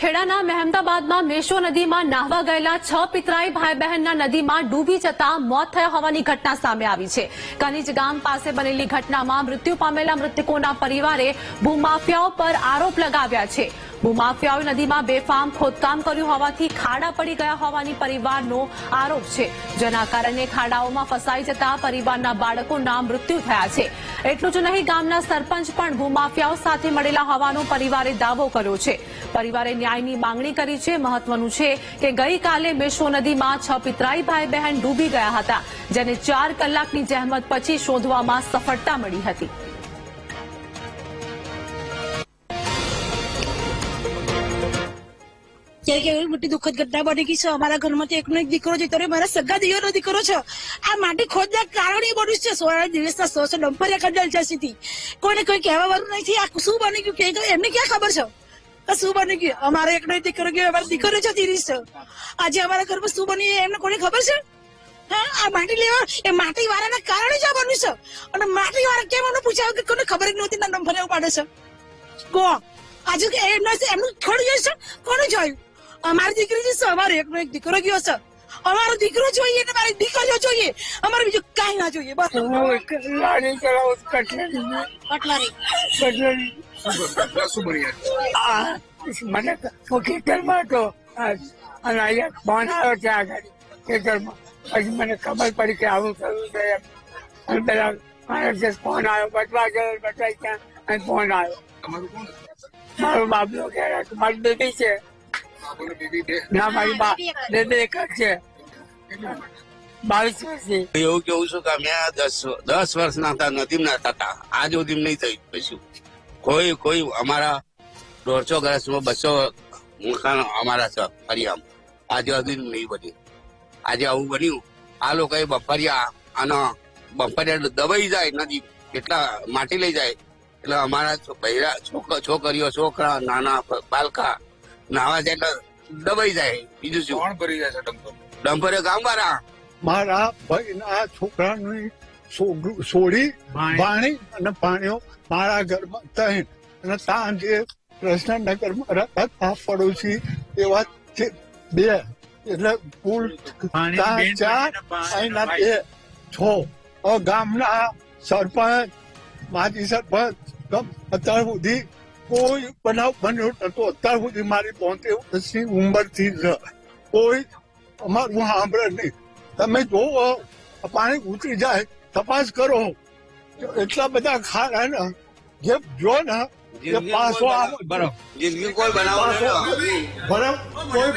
ખેડાના મહેમદાબાદમાં મેશો નદીમાં નાહવા ગયેલા છ પિતરાઈ ભાઈ બહેનના નદીમાં ડૂબી જતા મોત થયા હોવાની ઘટના સામે આવી છે. કનીજ ગામ પાસે બનેલી ઘટનામાં મૃત્યુ પામેલા મૃતકોના પરિવારે ભૂમાફિયાઓ પર આરોપ લગાવ્યા છે. ભૂમાફિયાઓએ નદીમાં બેફામ ખોદકામ કર્યું હોવાથી ખાડા પડી ગયા હોવાની પરિવારનો આરોપ છે. જેના કારણે ખાડાઓમાં ફસાઈ જતા પરિવારના બાળકોના મૃત્યુ થયા છે. એટલું જ નહીં, ગામના સરપંચ પણ ભૂમાફિયાઓ સાથે મળેલા હોવાનો પરિવારે દાવો કર્યો છે. પરિવારે ન્યાયની માંગણી કરી છે. મહત્વનું છે કે ગઈકાલે મેશો નદીમાં છ પિતરાઈ ભાઈ બહેન ડૂબી ગયા હતા, જેને ચાર કલાકની જહેમત પછી શોધવામાં સફળતા મળી હતી. ત્યારે કે એવી મોટી દુઃખદ ઘટના બની ગઈ છે. અમારા ઘરમાંથી એકનો એક દીકરો છે. ત્યારે મારા સગા દિયરનો દીકરો છે. આ માટી ખોદના કારણે બન્યું છે. સોળા દિવસના સો સો ડમ્પરિયા ખંડલ જસીથી કોઈને કોઈ કહેવા વાળું નથી. આ શું બની ગયું? કે એમને ક્યાં ખબર છે? શું બની ગયું અમારે એકનો એક દીકરો ગયો, અમારો દીકરો છે રહી છે. આજે અમારા ઘરમાં શું બન્યું એમને કોને ખબર છે? હા, આ માટી લેવા, એ માટી વાળાના કારણે જ આ બન્યું છે. અને માટી વાળા કેમ એમને પૂછ્યા કે કોને ખબર જ નહોતી ના નંબર એવું પાડે છે? કો આજે એમના એમનું થોડું જોયું છે? કોને જોયું? અમારી દીકરી છે, અમારો એકનો એક દીકરો ગયો છે. અમારો દીકરો જોઈએ ને મારી દીકરીઓ જોઈએ. અમારે બીજું કાંઈ ના જોઈએ બસ. લાડી ચલાવો કટલેરી કટલેરી શું બની મને તો ખેતરમાં હતો. અને અહીંયા ફોન આવ્યો છે આગળ ખેતરમાં. પછી મને ખબર પડી કે આવું થયું છે અને પેલા મારે જે ફોન આવ્યો બટવા ગયો બટવા ત્યાં અને ફોન આવ્યો. મારો બાબલો કે મારી બેબી છે. ના મારી બા બેબી એક જ છે. બાવીસ વર્ષની એવું કેવું છું કે અમે આ દસ દસ વર્ષના હતા નદીમના હતા આજ સુધી નહીં થયું કશું. કોઈ કોઈ અમારા દોઢસો વર્ષમાં બસો મકાન અમારા છે ફરિયામ. આજે સુધી નહીં બન્યું. આજે આવું બન્યું. આ લોકોએ બફરિયા અને બફરિયા દબાઈ જાય નદી કેટલા માટી લઈ જાય. એટલે અમારા બૈરા છોકરીઓ છોકરા નાના બાલકા નાવા જાય એટલે દબાઈ જાય. બીજું શું? કોણ ભરી જાય છે ડમ્પર ગામ વાળા. મારા ભાઈના છોકરાની છોકરું છોડી પાણી અને પાણીઓ મારા ઘરમાં તહીં. અને ત્યાં જે કૃષ્ણનગરમાં રહેતા હતા પડોશી એવા છે બે. એટલે કુલ ત્યાં ચાર અહીંના બે છ. ગામના સરપંચ માજી સરપંચ અત્યાર સુધી કોઈ બનાવ બન્યો નતો. અત્યાર સુધી મારી બોતેર વર્ષની ઉંમરથી જ. કોઈ અમારું સાંભળે નહીં. તમે જોવો પાણી ઉતરી જાય તપાસ કરો. એટલા બધા ને જે જો ને પાસો પાછો આવે. જિંદગી કોઈ બનાવો. બરાબર કોઈ